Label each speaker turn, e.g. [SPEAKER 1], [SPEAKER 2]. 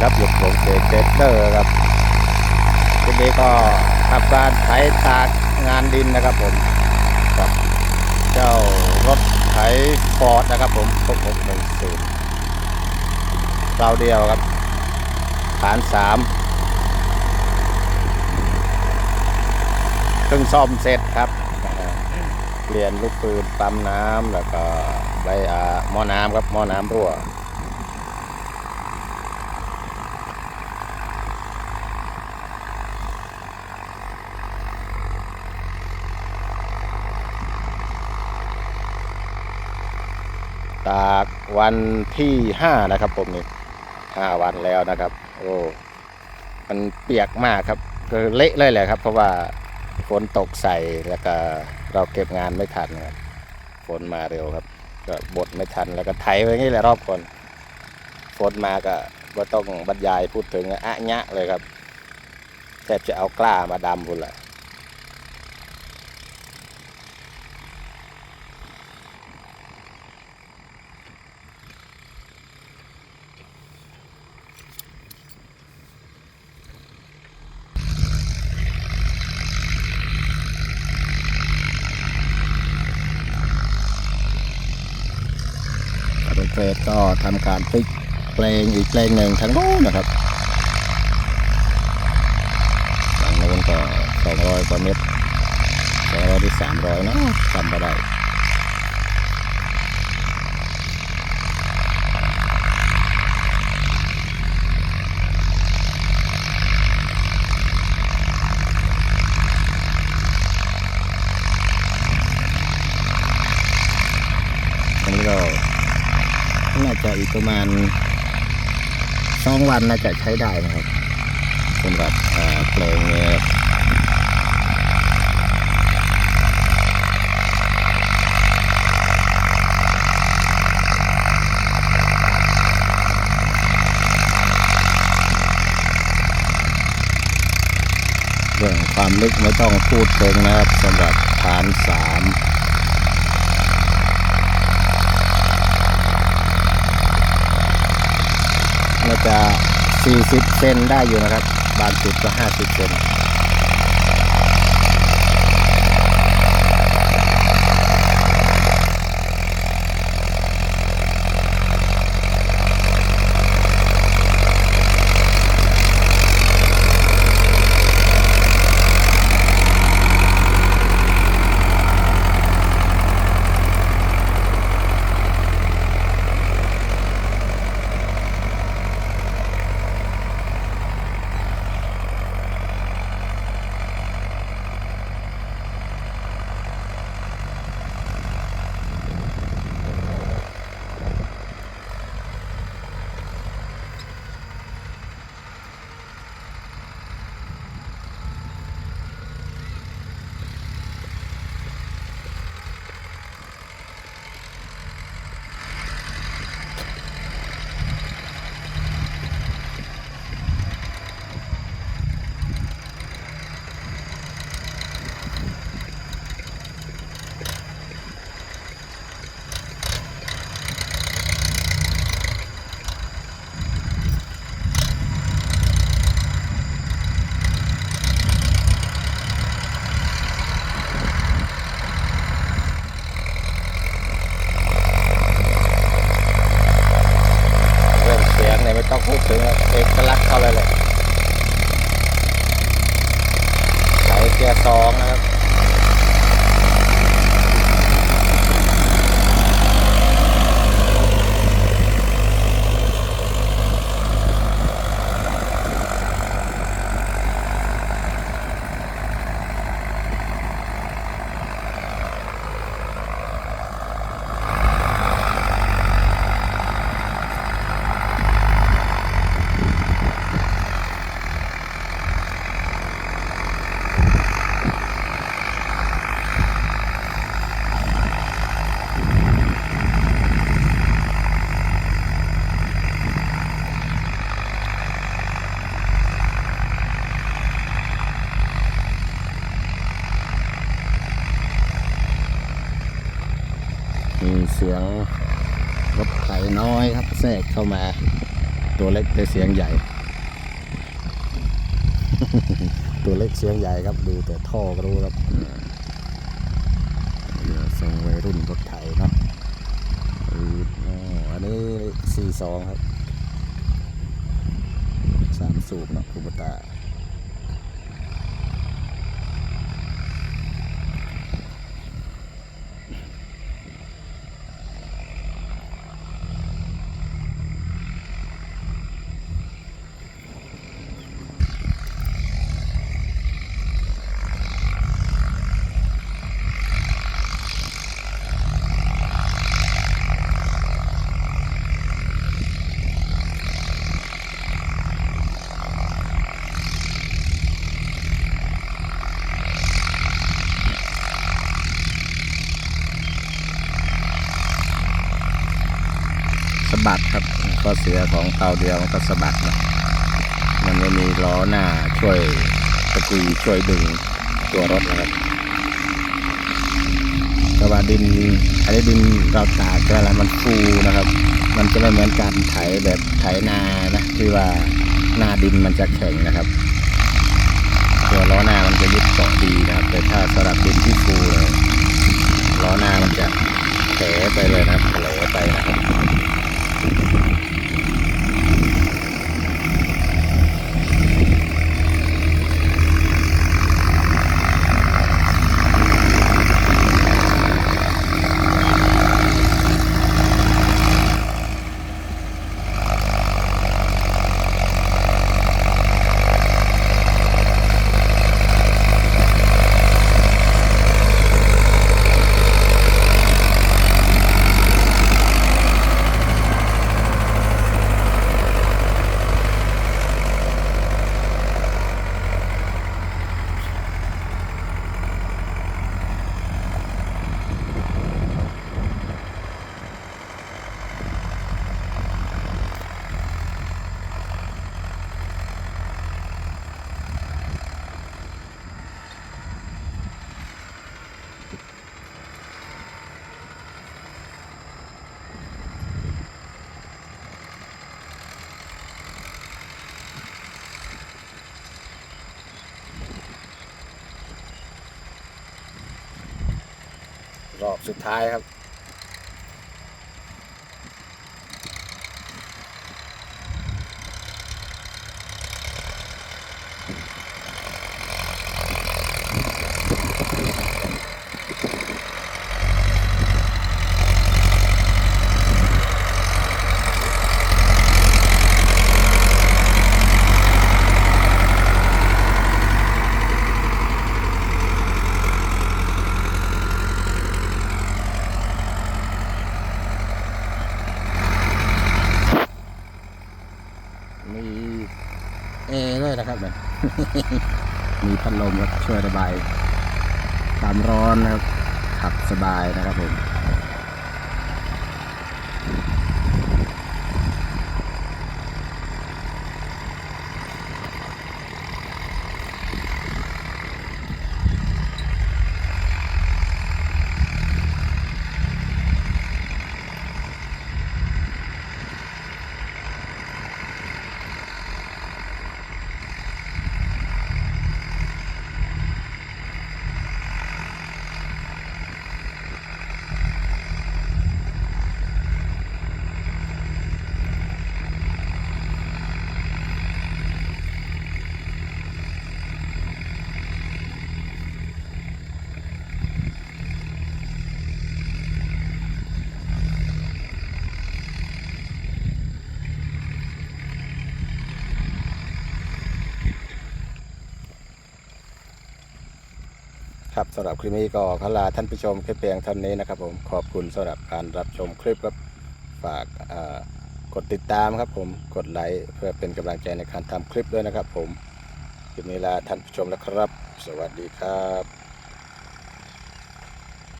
[SPEAKER 1] ครับหยุดลงเบรกเซเตอร์ครับทีนี้ก็ทำการไถตากงานดินนะครับผมกับเจ้ารถไถฟอร์ดนะครับผมพวกผมหนึ่งศูนย์เราเดียวครับฐานสามเพิ่งซ่อมเสร็จครับเปลี่ยนลูกปืนปั๊มน้ำแล้วก็ใบอ่าหม้อน้ำครับหม้อน้ำรั่วากวันที่ห้านะครับผมนี่ห้าวันแล้วนะครับ โอ้มันเปียกมากครับคือเละเลยแหละครับ เพราะว่าฝนตกใส่แล้วก็เราเก็บงานไม่ทันครับฝนมาเร็วครับ ก็บดไม่ทันแล้วก็ไถไว้งี้แหละรอบก่อนฝนมาก็ว่าต้องบรรยายพูดถึงอะยะเลยครับแทบจะเอากล้ามาดำพุ่นแหละ รถเฟสก็ทำการพลิกเพลงอีกเพลงหนึ่งทั้งโน้นนะครับฝั่งโน้นก็สองร้อยกว่าเมตรสองร้อยที่สามร้อยนะจำไม่ได้ อันนี้ก็น่าจะอีก ประมาณสองวันน่าจะใช้ได้นะครับสำหรับเอ่อเพลงนี้เรื่องความลึกไม่ต้องพูดถึงนะครับสำหรับฐานสาม น่าจะ 40 เซนได้อยู่นะครับ บางจุดก็ 50 เซน เสียงรถไถน้อยครับแทรกเข้ามา ตัวเล็กแต่เสียงใหญ่ ตัวเล็กเสียงใหญ่ครับดูแต่ท่อก็รู้ครับเรือทรงวัยรุ่นรถไถเนาะอืดอ๋ออันนี้สี่สองครับสามสูบเนาะคูบตา สะ บัดครับข้อเสียของเตาเดียวมันก็สะบัดนะมันไม่มีล้อหน้าช่วยตะกุยช่วยดึงตัวรถนะครับแต่ว่าดินอันนี้ดินเราตากก็แล้วมันฟูนะครับ มันจะไม่เหมือนการไถแบบไถนานะที่ว่าหน้าดินมันจะแข็งนะครับ ตัวล้อหน้ามันจะยึดเกาะดีนะครับ แต่ถ้าสำหรับดินที่ฟูเลยล้อหน้ามันจะแผลไปเลยนะครับแผลไปนะครับ รอบสุดท้ายครับ มีเอร์ด้วยนะ ครับเนี่ยมีพัดลมครับช่วยระบายความร้อนนะครับขับสบายนะครับผม ครับสำหรับคลิปนี้ก็ขอลาท่านผู้ชมแค่เพียงเท่านี้นะครับ ผมขอบคุณสำหรับการรับชมคลิปครับฝากกดติดตามครับ ผมกดไลค์เพื่อเป็นกำลังใจในการทำคลิปด้วยนะครับ ผมคลิปนี้ลาท่านผู้ชมแล้วครับ สวัสดีครับ